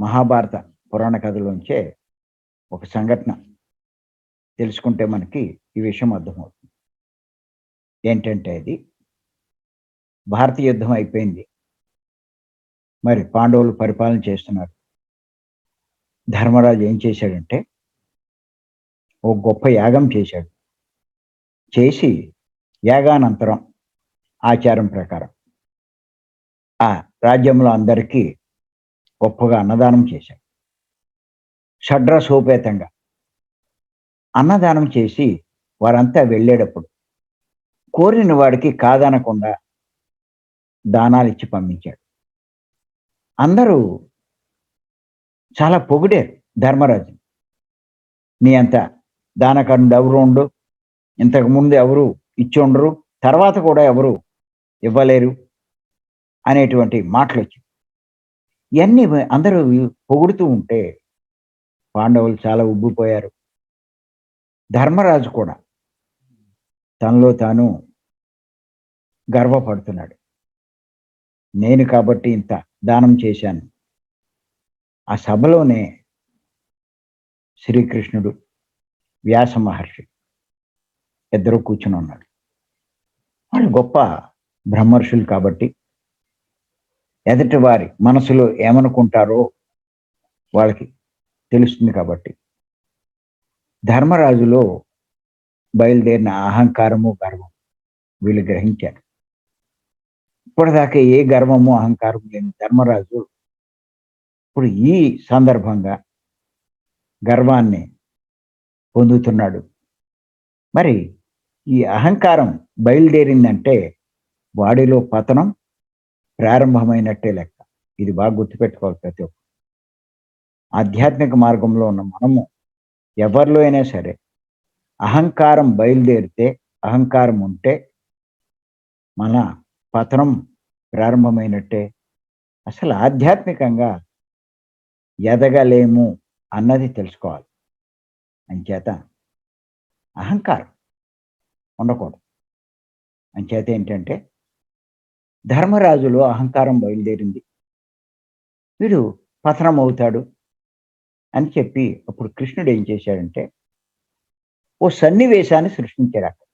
మహాభారత పురాణ కథలోంచే ఒక సంఘటన తెలుసుకుంటే మనకి ఈ విషయం అర్థమవుతుంది. ఏంటంటే అది భారత యుద్ధం అయిపోయింది. మరి పాండవులు పరిపాలన చేస్తున్నారు. ధర్మరాజు ఏం చేశాడంటే ఓ గొప్ప యాగం చేశాడు. చేసి యాగానంతరం ఆచారం ప్రకారం ఆ రాజ్యంలో అందరికీ గొప్పగా అన్నదానం చేశాడు. షడ్రసోపేతంగా అన్నదానం చేసి వారంతా వెళ్ళేటప్పుడు కోరిన వాడికి కాదనకుండా దానాలు ఇచ్చి పంపించాడు. అందరూ చాలా పొగిడారు ధర్మరాజు మీ అంత దానకరుడు ఎవరు ఉండు? ఇంతకు ముందు ఎవరు ఇచ్చి ఉండరు? తర్వాత కూడా ఎవరు ఇవ్వలేరు? అనేటువంటి మాటలు వచ్చాయి ఇవన్నీ అందరూ పొగుడుతూ ఉంటే పాండవులు చాలా ఉబ్బిపోయారు. ధర్మరాజు కూడా తనలో తాను గర్వపడుతున్నాడు. నేను కాబట్టి ఇంత దానం చేశాను. ఆ సభలోనే శ్రీకృష్ణుడు వ్యాస మహర్షి ఇద్దరు కూర్చుని ఉన్నాడు వాళ్ళు గొప్ప బ్రహ్మర్షులు కాబట్టి ఎదుటి వారి మనసులో ఏమనుకుంటారో వాళ్ళకి తెలుస్తుంది కాబట్టి. ధర్మరాజులో బయలుదేరిన అహంకారము గర్వం వీళ్ళు గ్రహించారు. ఇప్పటిదాకా ఏ గర్వము అహంకారం లేని ధర్మరాజు ఇప్పుడు ఈ సందర్భంగా గర్వాన్ని పొందుతున్నాడు. మరి ఈ అహంకారం బయలుదేరిందంటే వాడిలో పతనం ప్రారంభమైనట్టే లెక్క. ఇది బాగా గుర్తుపెట్టుకోవాలి ప్రతి ఒక్క ఆధ్యాత్మిక మార్గంలో ఉన్న మనము ఎవరిలో అయినా సరే అహంకారం బయలుదేరితే అహంకారం ఉంటే మన పతనం ప్రారంభమైనట్టే. అసలు ఆధ్యాత్మికంగా ఎదగలేము అన్నది తెలుసుకోవాలి. అంచేత అహంకారం ఉండకూడదు. అంచేత ఏంటంటే ధర్మరాజులో అహంకారం బయలుదేరింది. వీడు పతనం అవుతాడు అని చెప్పి అప్పుడు కృష్ణుడు ఏం చేశాడంటే ఓ సన్నివేశాన్ని సృష్టించాడు అక్కడ.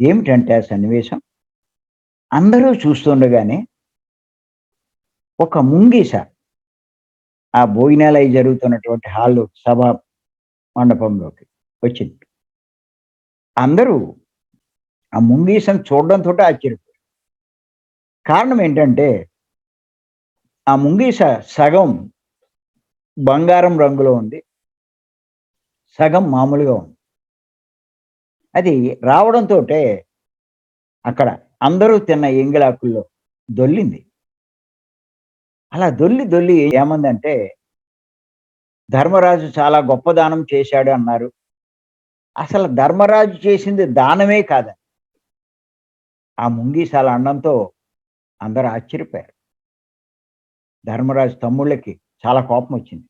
ఏమిటంటే ఆ సన్నివేశం? అందరూ చూస్తుండగానే ఒక ముంగీస ఆ భోజనాలు అయి జరుగుతున్నటువంటి హాల్లో సభ మండపంలోకి వచ్చింది. అందరూ ఆ ముంగీసం చూడడంతో ఆశ్చర్యం కారణం ఏంటంటే ఆ ముంగీస సగం బంగారం రంగులో ఉంది సగం మామూలుగా ఉంది. అది రావడంతో అక్కడ అందరూ తిన్న ఎంగిలాకుల్లో దొల్లింది. అలా దొల్లి దొల్లి ఏమందంటే ధర్మరాజు చాలా గొప్ప దానం చేశాడు అన్నారు. అసలు ధర్మరాజు చేసింది దానమే కాదని. ఆ ముంగీసాల అన్నంతో అందరూ ఆశ్చర్యపోయారు. ధర్మరాజు తమ్ముళ్ళకి చాలా కోపం వచ్చింది.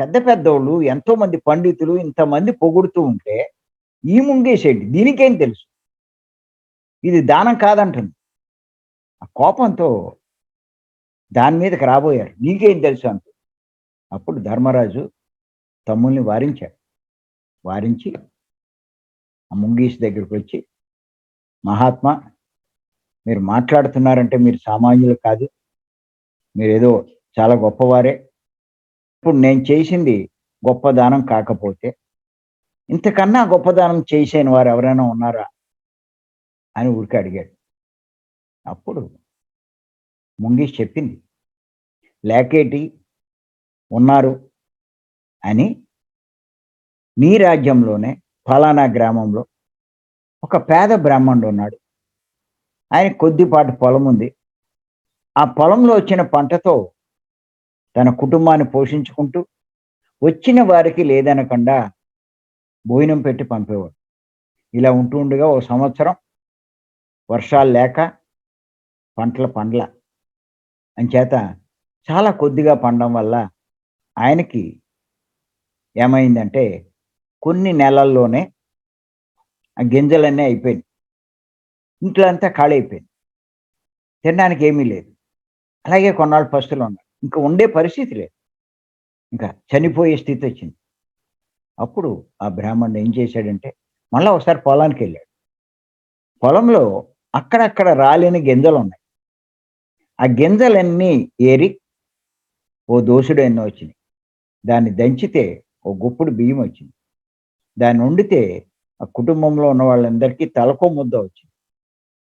పెద్ద పెద్దోళ్ళు ఎంతో మంది పండితులు ఇంతమంది పొగుడుతూ ఉంటే ఈ ముంగేసేంటి? దీనికేం తెలుసు? ఇది దానం కాదంటుంది. ఆ కోపంతో దాని మీదకి రాబోయారు. నీకేం తెలుసు అంటూ. అప్పుడు ధర్మరాజు తమ్ముల్ని వారించాడు. వారించి ఆ ముంగీస్ దగ్గరికి వచ్చి మహాత్మా మీరు మాట్లాడుతున్నారంటే మీరు సామాన్యులు కాదు. మీరు ఏదో చాలా గొప్పవారే. ఇప్పుడు నేను చేసింది గొప్ప దానం కాకపోతే ఇంతకన్నా గొప్ప దానం చేసేని వారు ఎవరైనా ఉన్నారా? అని ఊరికి అడిగాడు. అప్పుడు ముంగీష్ చెప్పింది లేకేటి? ఉన్నారు? అని మీ రాజ్యంలోనే ఫలానా గ్రామంలో ఒక పేద బ్రాహ్మణుడు ఉన్నాడు. ఆయన కొద్దిపాటి పొలం ఉంది. ఆ పొలంలో వచ్చిన పంటతో తన కుటుంబాన్ని పోషించుకుంటూ వచ్చిన వారికి లేదనకుండా భోజనం పెట్టి పంపేవాడు. ఇలా ఉంటూ ఉండగా ఒక సంవత్సరం వర్షాలు లేక పంటల పండ్ల. అంచేత చాలా కొద్దిగా పండడం వల్ల ఆయనకి ఏమైందంటే కొన్ని నెలల్లోనే ఆ గింజలన్నీ అయిపోయింది ఇంట్లో అంతా ఖాళీ అయిపోయింది. తినడానికి ఏమీ లేదు. అలాగే కొన్నాళ్ళు పస్తులు ఉన్నారు. ఇంకా ఉండే పరిస్థితి లేదు. ఇంకా చనిపోయే స్థితి వచ్చింది. అప్పుడు ఆ బ్రాహ్మణుడు ఏం చేశాడంటే మళ్ళీ ఒకసారి పొలానికి వెళ్ళాడు. పొలంలో అక్కడక్కడ రాలేని గింజలు ఉన్నాయి. ఆ గింజలన్నీ ఏరి ఓ దోసుడు ఎన్నో వచ్చినాయి. దాన్ని దంచితే ఓ గుప్పుడు బియ్యం వచ్చింది. దాన్ని వండితే ఆ కుటుంబంలో ఉన్న వాళ్ళందరికీ తలకో ముద్ద వచ్చింది.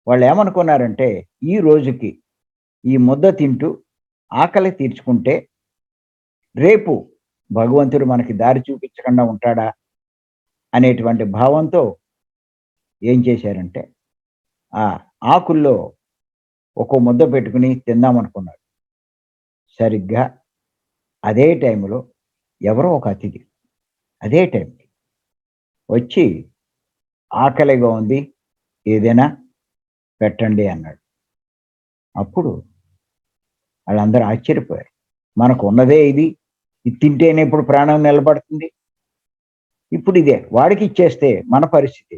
వాళ్ళు ఏమనుకున్నారంటే ఈ రోజుకి ఈ ముద్ద తింటూ ఆకలి తీర్చుకుంటే రేపు భగవంతుడు మనకి దారి చూపించకుండా ఉంటాడా అనేటువంటి భావంతో ఏం చేశారంటే ఆ ఆకుల్లో ఒక్కో ముద్ద పెట్టుకుని తిందామనుకున్నారు. సరిగ్గా అదే టైంలో ఎవరో ఒక అతిథి అదే టైంకి వచ్చి ఆకలిగా ఉంది ఏదైనా పెట్టండి అన్నాడు. అప్పుడు వాళ్ళందరూ ఆశ్చర్యపోయారు. మనకు ఉన్నదే ఇది ఇది తింటేనే ఇప్పుడు ప్రాణం నిలబడుతుంది. ఇప్పుడు ఇదే వాడికి ఇచ్చేస్తే మన పరిస్థితి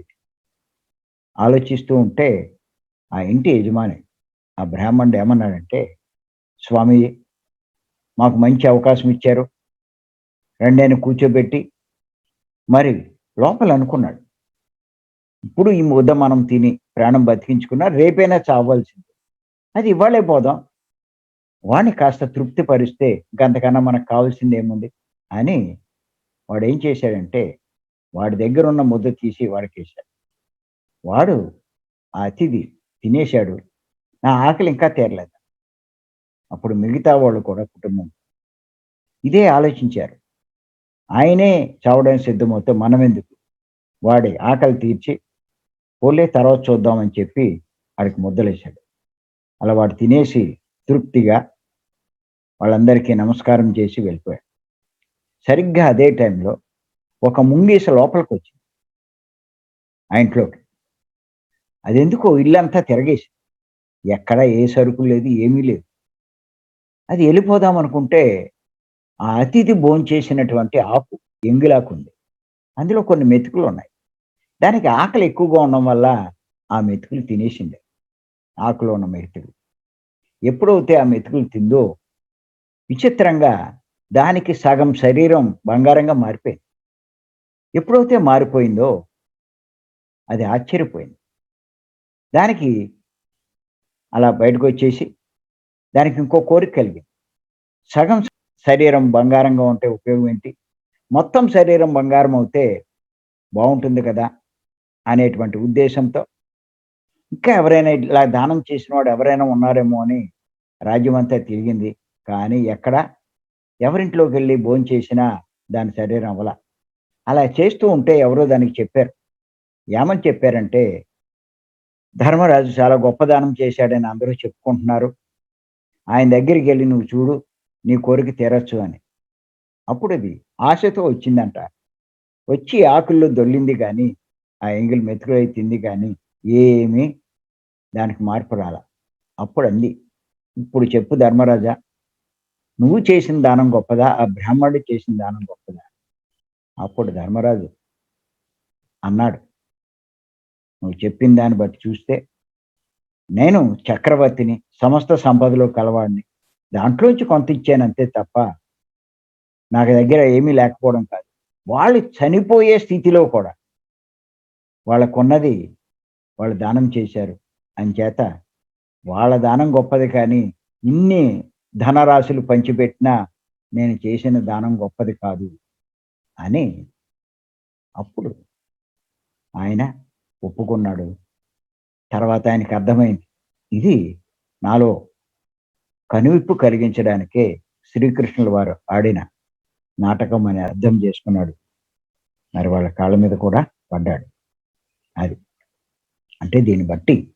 ఆలోచిస్తూ ఉంటే ఆ ఇంటి యజమాని ఆ బ్రాహ్మణుడు ఏమన్నాడంటే స్వామి మాకు మంచి అవకాశం ఇచ్చారు. రండి అని కూర్చోబెట్టి మరి లోపల అనుకున్నాడు ఇప్పుడు ఈ ముద్ద మనం తిని ప్రాణం బతికించుకున్నా రేపైనా చావాల్సింది. అది ఇవ్వాలే పోదాం. వాడిని కాస్త తృప్తి పరిస్తే ఇంకంతకన్నా మనకు కావాల్సింది ఏముంది? అని వాడు ఏం చేశాడంటే వాడి దగ్గర ఉన్న ముద్ద తీసి వాడికేశాడు. వాడు ఆ అతిథి తినేశాడు. నా ఆకలి ఇంకా తీరలేదు. అప్పుడు మిగతా వాళ్ళు కూడా కుటుంబం ఇదే ఆలోచించారు. ఆయనే చావడానికి సిద్ధమవుతే మనమెందుకు? వాడి ఆకలి తీర్చి పోలే తర్వాత చూద్దామని చెప్పి వాడికి ముద్దలేశాడు. అలా వాడు తినేసి తృప్తిగా వాళ్ళందరికీ నమస్కారం చేసి వెళ్ళిపోయాడు. సరిగ్గా అదే టైంలో ఒక ముంగీస లోపలికి వచ్చింది ఆ ఇంట్లోకి. అది ఎందుకో ఇల్లంతా తిరగేసి ఎక్కడ ఏ సరుకు లేదు ఏమీ లేదు. అది వెళ్ళిపోదాం అనుకుంటే ఆ అతిథి భోంచేసినటువంటి ఆకు ఎంగిలాకు ఉంది అందులో కొన్ని మెతుకులు ఉన్నాయి దానికి ఆకలి ఎక్కువగా ఉండడం వల్ల ఆ మెతుకులు తినేసింది. ఆకులో ఉన్న మెతుకులు. ఎప్పుడైతే ఆ మెతుకులు తిందో విచిత్రంగా దానికి సగం శరీరం బంగారంగా మారిపోయింది. ఎప్పుడైతే మారిపోయిందో అది ఆశ్చర్యపోయింది. దానికి అలా బయటకు వచ్చేసి దానికి ఇంకో కోరిక కలిగింది. సగం శరీరం బంగారంగా ఉంటే ఉపయోగం ఏంటి? మొత్తం శరీరం బంగారం అవుతే బాగుంటుంది కదా? అనేటువంటి ఉద్దేశంతో ఇంకా ఎవరైనా ఇలా దానం చేసిన వాడు ఎవరైనా ఉన్నారేమో అని రాజ్యమంతా తిరిగింది. కానీ ఎక్కడ? ఎవరింట్లోకి వెళ్ళి భోజనం చేసినా దాని శరీరం అవల అలా చేస్తూ ఉంటే ఎవరో దానికి చెప్పారు. ఏమని చెప్పారంటే ధర్మరాజు చాలా గొప్ప దానం చేశాడని అందరూ చెప్పుకుంటున్నారు. ఆయన దగ్గరికి వెళ్ళి నువ్వు చూడు నీ కోరిక తీరచ్చు అని. అప్పుడు అది ఆశతో వచ్చిందంట. వచ్చి ఆకుల్లో దొల్లింది కానీ ఆ ఎంగిల్ మెతుకులు తింది కానీ ఏమీ దానికి మార్పు రాల. అప్పుడు అంది ఇప్పుడు చెప్పు ధర్మరాజా నువ్వు చేసిన దానం గొప్పదా? ఆ బ్రాహ్మణుడు చేసిన దానం గొప్పదా? అప్పుడు ధర్మరాజు అన్నాడు నువ్వు చెప్పిన దాన్ని బట్టి చూస్తే నేను చక్రవర్తిని సమస్త సంపదలో కలవాడిని. దాంట్లోంచి కొంత ఇచ్చాను అంతే తప్ప నాకు దగ్గర ఏమీ లేకపోవడం కాదు. వాళ్ళు చనిపోయే స్థితిలో కూడా వాళ్ళకున్నది వాళ్ళు దానం చేశారు. అంచేత వాళ్ళ దానం గొప్పది కానీ ఇన్ని ధనరాశులు పంచిపెట్టినా నేను చేసిన దానం గొప్పది కాదు అని అప్పుడు ఆయన ఒప్పుకున్నాడు. తర్వాత ఆయనకి అర్థమైంది. ఇది నాలో కనువిప్పు కలిగించడానికే శ్రీకృష్ణుల వారు ఆడిన నాటకం అని అర్థం చేసుకున్నాడు. మరి వాళ్ళ కాళ్ళ మీద కూడా పడ్డాడు. అది. అంటే దీన్ని బట్టి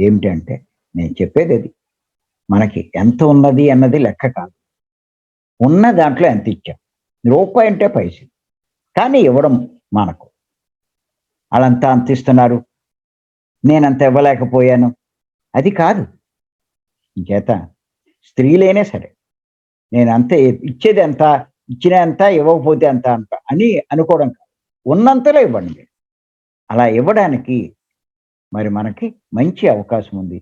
ఏమిటి అంటే నేను చెప్పేది అది. మనకి ఎంత ఉన్నది అన్నది లెక్క కాదు. ఉన్న దాంట్లో ఎంత ఇచ్చాం? రూపాయి అంటే పైసలు. కానీ ఇవ్వడం మనకు. వాళ్ళంతా అంత ఇస్తున్నారు. నేనంత ఇవ్వలేకపోయాను. అది కాదు. చేత స్త్రీలైనా సరే నేను అంత ఇచ్చేది ఎంత ఇచ్చిన ఎంత ఇవ్వకపోతే ఎంత అంత అని అనుకోవడం కాదు. ఉన్నంతలో ఇవ్వండి అలా ఇవ్వడానికి మరి మనకి మంచి అవకాశం ఉంది.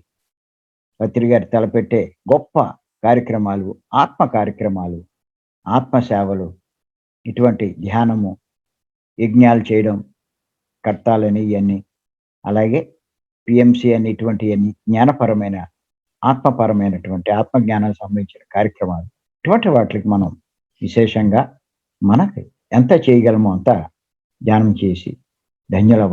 పత్రి గారి తలపెట్టే గొప్ప కార్యక్రమాలు ఆత్మ కార్యక్రమాలు ఆత్మ సేవలు ఇటువంటి ధ్యానము యజ్ఞాలు చేయడం కర్తాలని ఇవన్నీ అలాగే పిఎంసి అని ఇటువంటివన్నీ జ్ఞానపరమైన ఆత్మపరమైనటువంటి ఆత్మజ్ఞానానికి సంబంధించిన కార్యక్రమాలు ఇటువంటి వాటికి మనం విశేషంగా మనకి ఎంత చేయగలమో అంత ధ్యానం చేసి daña la